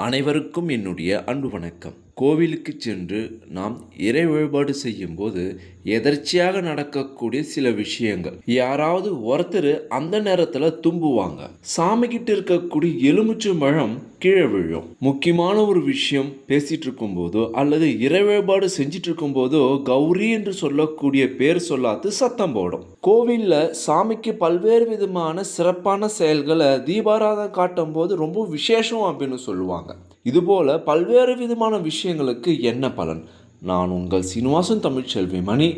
அனைவருக்கும் என்னுடைய அன்பு வணக்கம். கோவிலுக்கு சென்று நாம் இறை வழிபாடு செய்யும்போது எதர்ச்சியாக நடக்கக்கூடிய சில விஷயங்கள். யாராவது ஒருத்தர் அந்த நேரத்தில் தும்புவாங்க. சாமி கிட்ட இருக்கக்கூடிய எலுமிச்சை மழம் கீழே விழும். முக்கியமான ஒரு விஷயம் பேசிட்டு இருக்கும்போதோ அல்லது இறை வழிபாடு செஞ்சிட்டு இருக்கும்போதோ கௌரி என்று சொல்லக்கூடிய பேர் சொல்லாத்து சத்தம் போடும். கோவில்ல சாமிக்கு பல்வேறு விதமான சிறப்பான செயல்களை தீபாராதனை காட்டும் போது ரொம்ப விசேஷம் அப்படின்னு சொல்லுவாங்க. இதுபோல் பல்வேறு விதமான விஷயங்களுக்கு என்ன பலன்? நான் உங்கள் சீனிவாசன் தமிழ்ச்செல்வி மணி.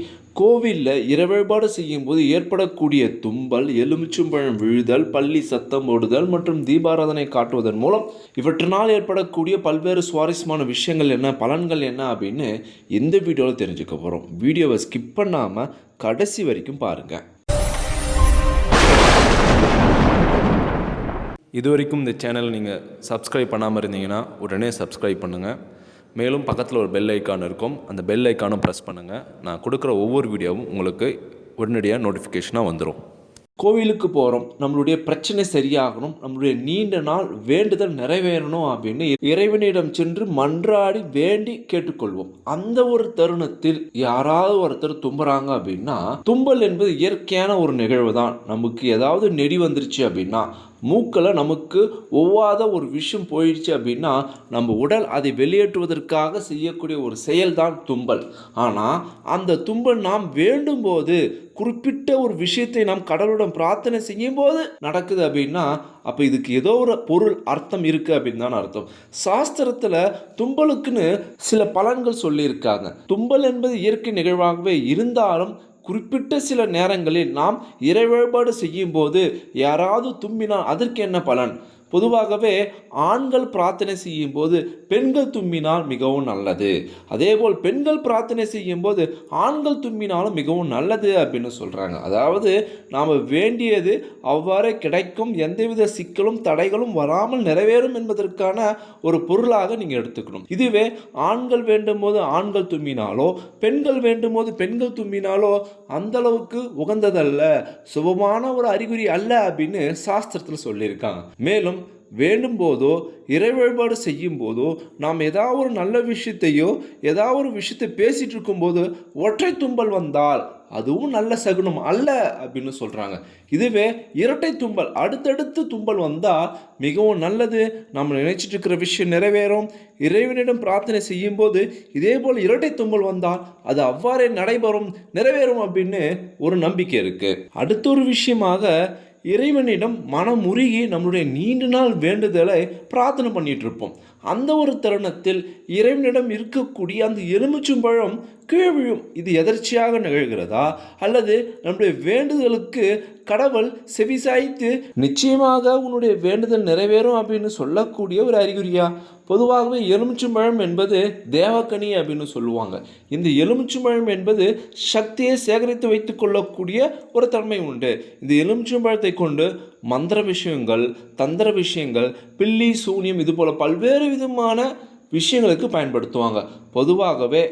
கோவிலில் இரவழிபாடு செய்யும் போது ஏற்படக்கூடிய தும்பல் எலுமிச்சம்பழம் விழுதல் பள்ளி சத்தம் ஓடுதல் மற்றும் தீபாராதனை காட்டுவதன் மூலம் இவற்றினால் ஏற்படக்கூடிய பல்வேறு சுவாரஸ்யமான விஷயங்கள் என்ன பலன்கள் என்ன அப்படின்னு இந்த வீடியோவில் தெரிஞ்சுக்க போகிறோம் வீடியோவை ஸ்கிப் பண்ணாமல் கடைசி வரைக்கும் பாருங்கள் இது வரைக்கும் இந்த சேனலை நீங்கள் சப்ஸ்கிரைப் பண்ணாமல் இருந்தீங்கன்னா உடனே சப்ஸ்கிரைப் பண்ணுங்கள் மேலும் பக்கத்தில் ஒரு பெல் ஐக்கான் இருக்கும். அந்த பெல் ஐக்கானும் ப்ரெஸ் பண்ணுங்கள் நான் கொடுக்குற ஒவ்வொரு வீடியோவும் உங்களுக்கு உடனடியாக நோட்டிஃபிகேஷனாக வந்துடும் கோவிலுக்கு போகிறோம் நம்மளுடைய பிரச்சனை சரியாகணும். நம்மளுடைய நீண்ட நாள் வேண்டுதல் நிறைவேறணும் அப்படின்னு இறைவனிடம் சென்று மன்றாடி வேண்டி கேட்டுக்கொள்வோம். அந்த ஒரு தருணத்தில் யாராவது ஒருத்தர் தும்புறாங்க அப்படின்னா தும்பல் என்பது இயற்கையான ஒரு நிகழ்வு தான் நமக்கு ஏதாவது நெடி வந்துருச்சு அப்படின்னா மூக்கில் நமக்கு ஒவ்வாத ஒரு விஷயம் போயிடுச்சு அப்படின்னா நம்ம உடல் அதை வெளியேற்றுவதற்காக செய்யக்கூடிய ஒரு செயல்தான் தும்பல். ஆனால் அந்த தும்பல் நாம் வேண்டும் போது குறிப்பிட்ட ஒரு விஷயத்தை நாம் கடவுளிடம் பிரார்த்தனை செய்யும் போது நடக்குது அப்படின்னா அப்போ இதுக்கு ஏதோ ஒரு பொருள் அர்த்தம் இருக்குது அப்படின்னு தான் அர்த்தம். சாஸ்திரத்தில் தும்பலுக்குன்னு சில பலன்கள் சொல்லியிருக்காங்க. தும்பல் என்பது இயற்கை நிகழ்வாகவே இருந்தாலும் குறிப்பிட்ட சில நேரங்களில் நாம் இறை வழிபாடு செய்யும் போது யாராவது தும்பினால் அதற்கு என்ன பலன்? பொதுவாகவே ஆண்கள் பிரார்த்தனை செய்யும் போது பெண்கள் தும்பினால் மிகவும் நல்லது. அதேபோல் பெண்கள் பிரார்த்தனை செய்யும் போது ஆண்கள் தும்பினாலும் மிகவும் நல்லது அப்படின்னு சொல்கிறாங்க அதாவது நாம் வேண்டியது அவ்வாறே கிடைக்கும் எந்தவித சிக்கலும் தடைகளும் வராமல் நிறைவேறும் என்பதற்கான ஒரு பொருளாக நீங்கள் எடுத்துக்கணும். இதுவே ஆண்கள் வேண்டும் போது ஆண்கள் தும்பினாலோ பெண்கள் வேண்டும் போது பெண்கள் தும்பினாலோ அந்த அளவுக்கு உகந்ததல்ல சுபமான ஒரு அறிகுறி அல்ல அப்படின்னு சாஸ்திரத்தில் சொல்லியிருக்காங்க. மேலும் வேண்டும் போதோ இறை வழிபாடு செய்யும் போதோ நாம் ஏதாவது ஒரு நல்ல விஷயத்தையோ ஏதாவது ஒரு விஷயத்தை பேசிகிட்டு இருக்கும்போது ஒற்றை தும்பல் வந்தால் அதுவும் நல்ல சகுனம் அல்ல அப்படின்னு சொல்கிறாங்க இதுவே இரட்டை தும்பல் அடுத்தடுத்து தும்பல் வந்தால் மிகவும் நல்லது. நம்ம நினைச்சிட்டு இருக்கிற விஷயம் நிறைவேறும். இறைவனிடம் பிரார்த்தனை செய்யும் போது இதே போல் இரட்டை தும்பல் வந்தால் அது அவ்வாறே நடைபெறும் நிறைவேறும் அப்படின்னு ஒரு நம்பிக்கை இருக்குது அடுத்த ஒரு விஷயமாக இறைவனிடம் மனம் உருகி நம்மளுடைய நீண்ட நாள் வேண்டுதலை பிரார்த்தனை பண்ணிட்டு இருப்போம். அந்த ஒரு தருணத்தில் இறைவனிடம் இருக்கக்கூடிய அந்த எலுமிச்சம்பழம் கீழ் விழும் இது எதர்ச்சியாக நிகழ்கிறதா? அல்லது நம்முடைய வேண்டுதலுக்கு கடவுள் செவிசாய்த்து நிச்சயமாக உன்னுடைய வேண்டுதல் நிறைவேறும் அப்படின்னு சொல்லக்கூடிய ஒரு அறிகுறியா? பொதுவாகவே எலுமிச்சம்பழம் என்பது தேவக்கனி அப்படின்னு சொல்லுவாங்க. இந்த எலுமிச்சம்பழம் என்பது சக்தியை சேகரித்து வைத்து கொள்ளக்கூடிய ஒரு தன்மை உண்டு. இந்த எலுமிச்சம்பழத்தை கொண்டு மந்திர விஷயங்கள் தந்திர விஷயங்கள் பில்லி சூனியம் இதுபோல் பல்வேறு விதமான விஷயங்களுக்கு பயன்படுத்துவாங்க. பொதுவாகவே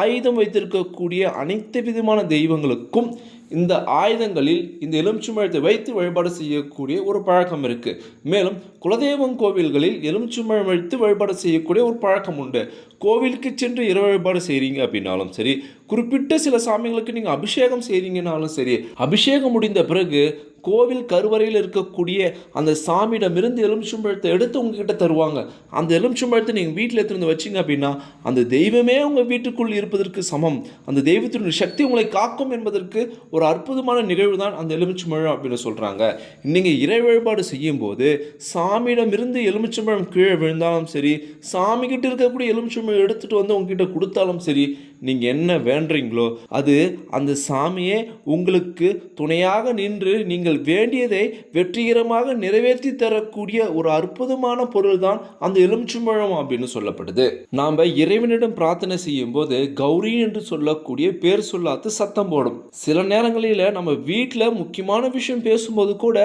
ஆயுதம் வைத்திருக்கக்கூடிய அனைத்து விதமான தெய்வங்களுக்கும் இந்த ஆயுதங்களில் இந்த எலுமிச்சம்பழத்தை வைத்து வழிபாடு செய்யக்கூடிய ஒரு பழக்கம் இருக்குது மேலும் குலதெய்வம் கோவில்களில் எலுமிச்சம்பழம் வைத்து வழிபாடு செய்யக்கூடிய ஒரு பழக்கம் உண்டு. கோவிலுக்கு சென்று இரவு வழிபாடு செய்கிறீங்க அப்படின்னாலும் சரி குறிப்பிட்ட சில சாமிகளுக்கு நீங்கள் அபிஷேகம் செய்கிறீங்கனாலும் சரி அபிஷேகம் முடிந்த பிறகு கோவில் கருவறையில் இருக்கக்கூடிய அந்த சாமியிடமிருந்து எலுமிச்சம்பழத்தை எடுத்து உங்ககிட்ட தருவாங்க. அந்த எலுமிச்சம்பழத்தை நீங்கள் வீட்டில் எடுத்துகிட்டு வந்து வச்சிங்க அப்படின்னா அந்த தெய்வமே உங்கள் வீட்டுக்குள் இருப்பதற்கு சமம். அந்த தெய்வத்தினுடைய சக்தி உங்களை காக்கும் என்பதற்கு ஒரு அற்புதமான நிகழ்வு தான் அந்த எலுமிச்சம்பழம் அப்படின்னு சொல்கிறாங்க நீங்கள் இறை வழிபாடு செய்யும்போது சாமியிடமிருந்து எலுமிச்சம்பழம் கீழே விழுந்தாலும் சரி சாமிக்கிட்ட இருக்கக்கூடிய எலுமிச்சம்பழம் எடுத்துகிட்டு வந்து உங்ககிட்ட கொடுத்தாலும் சரி நீங்கள் என்ன வேண்டுறீங்களோ அது அந்த சாமியே உங்களுக்கு துணையாக நின்று நீங்கள் வேண்டியதை வெற்றிகரமாக நிறைவேற்றி தரக்கூடிய ஒரு அற்புதமான பொருள் தான் அந்த எலுமிச்சம்பழம் அப்படின்னு சொல்லப்படுது. நாம் இறைவனிடம் பிரார்த்தனை செய்யும் போது கௌரி என்று சொல்லக்கூடிய பேர் சொல்லாத்து சத்தம் போடும். சில நேரங்களில் நம்ம வீட்டில் முக்கியமான விஷயம் பேசும்போது கூட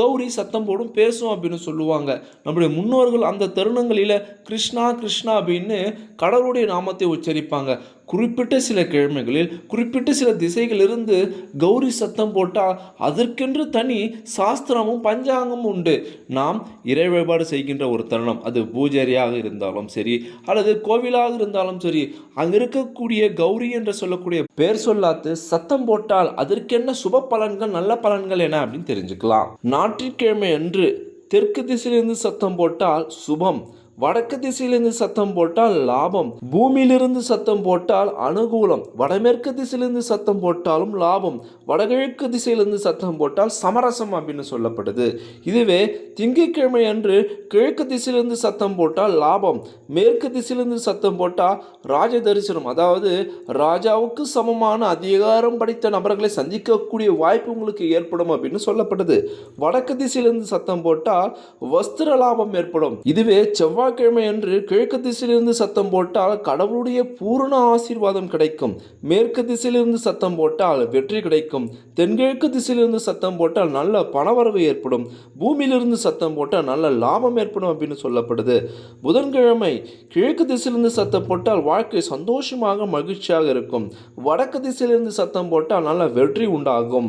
கௌரி சத்தம் போடும் பேசும் அப்படின்னு சொல்லுவாங்க. நம்முடைய முன்னோர்கள் அந்த தருணங்களில் கிருஷ்ணா கிருஷ்ணா அப்படின்னு கடவுளுடைய நாமத்தை உச்சரிப்பாங்க. குறிப்பிட்ட சில கிழமைகளில் குறிப்பிட்ட சில திசைகளிலிருந்து கௌரி சத்தம் போட்டால் அதற்கென்று தனி சாஸ்திரமும் பஞ்சாங்கமும் உண்டு. நாம் இறை வழிபாடு செய்கின்ற ஒரு தருணம் அது பூஜாரியாக இருந்தாலும் சரி அல்லது கோவிலாக இருந்தாலும் சரி அங்கே இருக்கக்கூடிய கௌரி என்று சொல்லக்கூடிய பேர் சொல்லாத்து சத்தம் போட்டால் அதற்கென்ன சுப பலன்கள் நல்ல பலன்கள் என அப்படின்னு தெரிஞ்சுக்கலாம். ஞாயிற்றுக்கிழமை அன்று தெற்கு திசையிலிருந்து சத்தம் போட்டால் சுபம் வடக்கு திசையிலிருந்து சத்தம் போட்டால் லாபம் பூமியிலிருந்து சத்தம் போட்டால் அனுகூலம். வடமேற்கு திசையிலிருந்து சத்தம் போட்டாலும் லாபம் வடகிழக்கு திசையிலிருந்து சத்தம் போட்டால் சமரசம் அப்படின்னு சொல்லப்படுது. இதுவே திங்கட்கிழமை அன்று கிழக்கு திசையிலிருந்து சத்தம் போட்டால் லாபம் மேற்கு திசையிலிருந்து சத்தம் போட்டால் ராஜ தரிசனம் அதாவது ராஜாவுக்கு சமமான அதிகாரம் படைத்த நபர்களை சந்திக்கக்கூடிய வாய்ப்பு உங்களுக்கு ஏற்படும் அப்படின்னு சொல்லப்படுது. வடக்கு திசையிலிருந்து சத்தம் போட்டால் வஸ்திர லாபம் ஏற்படும். இதுவே செவ்வாய் செவ்வாய்க்கிழமை அன்று கிழக்கு திசையிலிருந்து சத்தம் போட்டால் கடவுளுடைய பூரண ஆசீர்வாதம் கிடைக்கும். மேற்கு திசையிலிருந்து சத்தம் போட்டால் வெற்றி கிடைக்கும். தென்கிழக்கு திசையிலிருந்து சத்தம் போட்டால் நல்ல பணவரவு ஏற்படும். பூமியிலிருந்து சத்தம் போட்டால் நல்ல லாபம் ஏற்படும் அப்படின்னு சொல்லப்படுது. புதன்கிழமை கிழக்கு திசையிலிருந்து சத்தம் போட்டால் வாழ்க்கை சந்தோஷமாக மகிழ்ச்சியாக இருக்கும். வடக்கு திசையிலிருந்து சத்தம் போட்டால் நல்ல வெற்றி உண்டாகும்.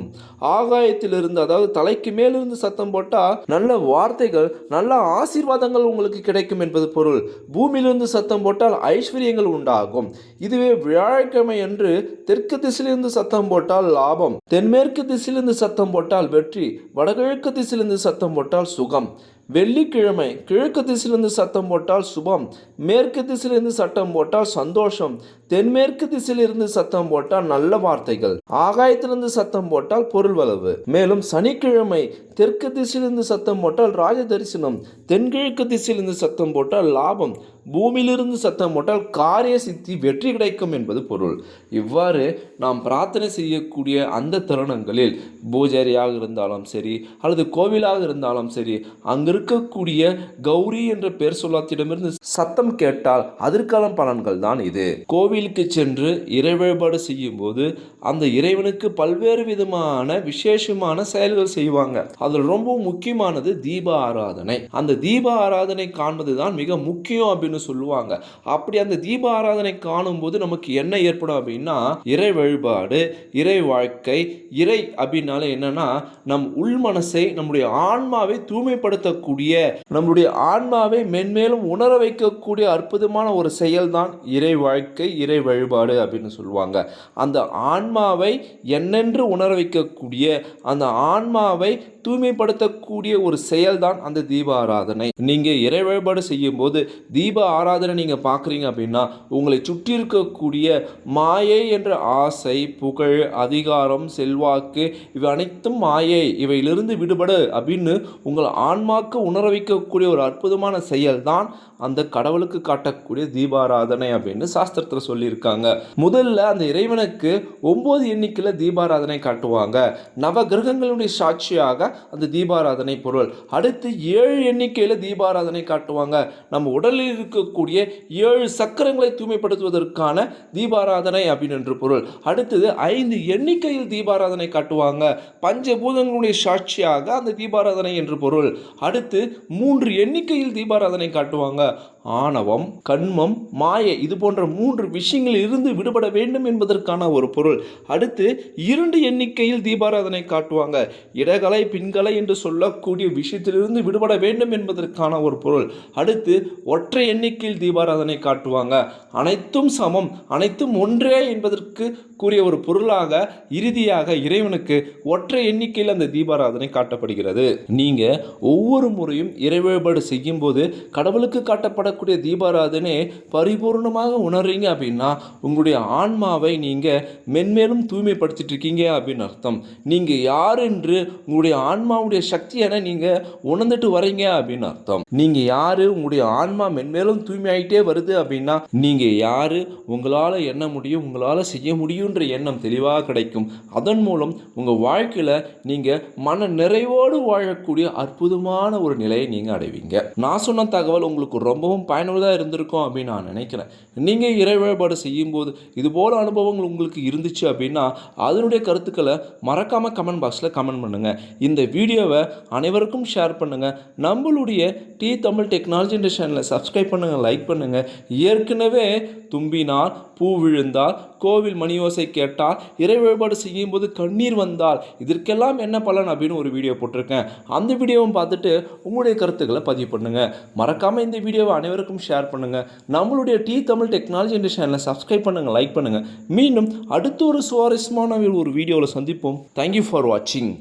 ஆகாயத்திலிருந்து அதாவது தலைக்கு மேலிருந்து சத்தம் போட்டால் நல்ல வார்த்தைகள் நல்ல ஆசீர்வாதங்கள் உங்களுக்கு கிடைக்கும் என்பது பொருள். பூமியிலிருந்து சத்தம் போட்டால் ஐஸ்வர்யங்கள் உண்டாகும். இதுவே வியாழக்கிழமை அன்று தெற்கு திசையிலிருந்து சத்தம் போட்டால் லாபம். தென்மேற்கு திசையிலிருந்து சத்தம் போட்டால் வெற்றி. வடகிழக்கு திசையிலிருந்து சத்தம் போட்டால் சுகம். வெள்ளிக்கிழமை கிழக்கு திசையிலிருந்து சத்தம் போட்டால் சுபம் மேற்கு திசையிலிருந்து சட்டம் போட்டால் சந்தோஷம் தென்மேற்கு திசையிலிருந்து சத்தம் போட்டால் நல்ல வார்த்தைகள் ஆகாயத்திலிருந்து சத்தம் போட்டால் பொருள் வளவு. மேலும் சனிக்கிழமை தெற்கு திசையிலிருந்து சத்தம் போட்டால் ராஜ தரிசனம் தென்கிழக்கு திசையிலிருந்து சத்தம் போட்டால் லாபம் பூமியிலிருந்து சத்தம் போட்டால் காரிய சித்தி வெற்றி கிடைக்கும் என்பது பொருள். இவ்வாறு நாம் பிரார்த்தனை செய்யக்கூடிய அந்த தருணங்களில் பூஜாரியாக இருந்தாலும் சரி அல்லது கோவிலாக இருந்தாலும் சரி அங்கு இருக்கக்கூடிய கௌரி என்ற பெயர் சொல்லாத்திடமிருந்து சத்தம் கேட்டால் அதற்கான பலன்கள் தான் இது. கோவிலுக்கு சென்று இறை வழிபாடு செய்யும் போது அந்த இறைவனுக்கு பல்வேறு விதமான விசேஷமான செயல்கள் செய்வாங்க. அதில் ரொம்ப முக்கியமானது தீப ஆராதனை. அந்த தீப ஆராதனை காண்பது தான் மிக முக்கியம் அப்படின்னு சொல்லுவாங்க. அப்படி அந்த தீப ஆராதனை காணும் போது நமக்கு என்ன ஏற்படும் அப்படின்னா இறை வழிபாடு இறை வாழ்க்கை இறை அப்படின்னாலே என்னன்னா நம் உள் மனசை நம்முடைய ஆன்மாவை தூய்மைப்படுத்தக்கூடிய நம்முடைய ஆன்மாவை மென்மேலும் உணர வைக்கக்கூடிய அற்புதமான ஒரு செயல்தான் இறை வாழ்க்கை இறை வழிபாடு அப்படின்னு சொல்லுவாங்க. அந்த ஆன்மாவை என்னென்று உணர வைக்கக்கூடிய அந்த ஆன்மாவை தூய்மைப்படுத்தக்கூடிய ஒரு செயல்தான் அந்த தீப ஆராதனை நீங்க இறை வழிபாடு செய்யும் போது தீப ஆராதனை நீங்கள் பார்க்குறீங்க அப்படின்னா உங்களை சுற்றி இருக்கக்கூடிய மாயை என்ற ஆசை புகழ் அதிகாரம் செல்வாக்கு இவை அனைத்தும் மாயை. இவையிலிருந்து விடுபடு அப்படின்னு உங்கள் ஆன்மாக்க உணர வைக்கக்கூடிய ஒரு அற்புதமான செயல்தான் அந்த கடவுளுக்கு காட்டக்கூடிய தீபாராதனை அப்படின்னு சாஸ்திரத்தில் சொல்லியிருக்காங்க. முதல்ல அந்த இறைவனுக்கு ஒம்பது எண்ணிக்கையில் தீபாராதனை காட்டுவாங்க. நவ கிரகங்களுடைய சாட்சியாக அந்த தீபாராதனை பொருள். அடுத்து ஏழு எண்ணிக்கையில் தீபாராதனை காட்டுவாங்க. நம்ம உடலில் இருக்கக்கூடிய ஏழு சக்கரங்களை தூய்மைப்படுத்துவதற்கான தீபாராதனை அப்படின்னு என்று பொருள். அடுத்தது ஐந்து எண்ணிக்கையில் தீபாராதனை காட்டுவாங்க. பஞ்சபூதங்களுடைய சாட்சியாக அந்த தீபாராதனை என்று பொருள். அடுத்து மூன்று எண்ணிக்கையில் தீபாராதனை காட்டுவாங்க. ela ஆணவம் கண்மம் மாயை இது போன்ற மூன்று விஷயங்களில் இருந்து விடுபட வேண்டும் என்பதற்கான ஒரு பொருள். அடுத்து இரண்டு எண்ணிக்கையில் தீபாராதனை காட்டுவாங்க. இடகலை பின்கலை என்று சொல்லக்கூடிய விஷயத்திலிருந்து விடுபட வேண்டும் என்பதற்கான ஒரு பொருள். அடுத்து ஒற்றை எண்ணிக்கையில் தீபாராதனை காட்டுவாங்க. அனைத்தும் சமம் அனைத்தும் ஒன்றே என்பதற்கு கூறிய ஒரு பொருளாக இறுதியாக இறைவனுக்கு ஒற்றை எண்ணிக்கையில் அந்த தீபாராதனை காட்டப்படுகிறது. நீங்கள் ஒவ்வொரு முறையும் இறை வழிபாடு செய்யும் போது கடவுளுக்கு காட்டப்படக்கூடிய தீபாராதனை பரிபூர்ணமாக உணர்றீங்க அப்படின்னா உங்களுடைய ஆன்மாவை நீங்கள் மென்மேலும் தூய்மைப்படுத்திட்டு இருக்கீங்க அப்படின்னு அர்த்தம். நீங்கள் யார் என்று உங்களுடைய ஆன்மாவுடைய சக்தி என நீங்கள் உணர்ந்துட்டு வரீங்க அப்படின்னு அர்த்தம். நீங்கள் யார் உங்களுடைய ஆன்மா மென்மேலும் தூய்மையாயிட்டே வருது அப்படின்னா நீங்கள் யார் உங்களால் என்ன முடியும் உங்களால் செய்ய முடியுன்ற எண்ணம் தெளிவாக கிடைக்கும். அதன் மூலம் உங்கள் வாழ்க்கையில் நீங்கள் மன நிறைவோடு வாழக்கூடிய அற்புதமான ஒரு நிலையை நீங்கள் அடைவீங்க. நான் சொன்ன தகவல் உங்களுக்கு ரொம்பவும் பயனுள்ளதாக இருந்திருக்கும் அப்படின்னு நான் நினைக்கிறேன். நீங்கள் இறை வழிபாடு செய்யும்போது இது போல அனுபவங்கள் உங்களுக்கு இருந்துச்சு அப்படின்னா அதனுடைய கருத்துக்களை மறக்காமல் கமெண்ட் பாக்ஸில் கமெண்ட் பண்ணுங்கள் இந்த வீடியோவை அனைவருக்கும் ஷேர் பண்ணுங்கள் நம்மளுடைய டி தமிழ் டெக்னாலஜி சேனலை சப்ஸ்கிரைப் பண்ணுங்கள் லைக் பண்ணுங்கள் ஏற்கனவே தும்பினால் பூ விழுந்தால் கோவில் மணியோசை கேட்டால் இறை வழிபாடு செய்யும்போது கண்ணீர் வந்தால் இதற்கெல்லாம் என்ன பலன் அப்படின்னு ஒரு வீடியோ போட்டிருக்கேன். அந்த வீடியோவும் பார்த்துட்டு உங்களுடைய கருத்துக்களை பதிவு பண்ணுங்கள் மறக்காமல் இந்த வீடியோவை அனைவருக்கும் ஷேர் பண்ணுங்கள் நம்மளுடைய டி தமிழ் டெக்னாலஜி இந்த சேனலை சப்ஸ்கிரைப் பண்ணுங்கள் லைக் பண்ணுங்கள் மீண்டும் அடுத்த ஒரு சுவாரஸ்யமான ஒரு வீடியோவில் சந்திப்போம். தேங்க்யூ ஃபார் வாட்சிங்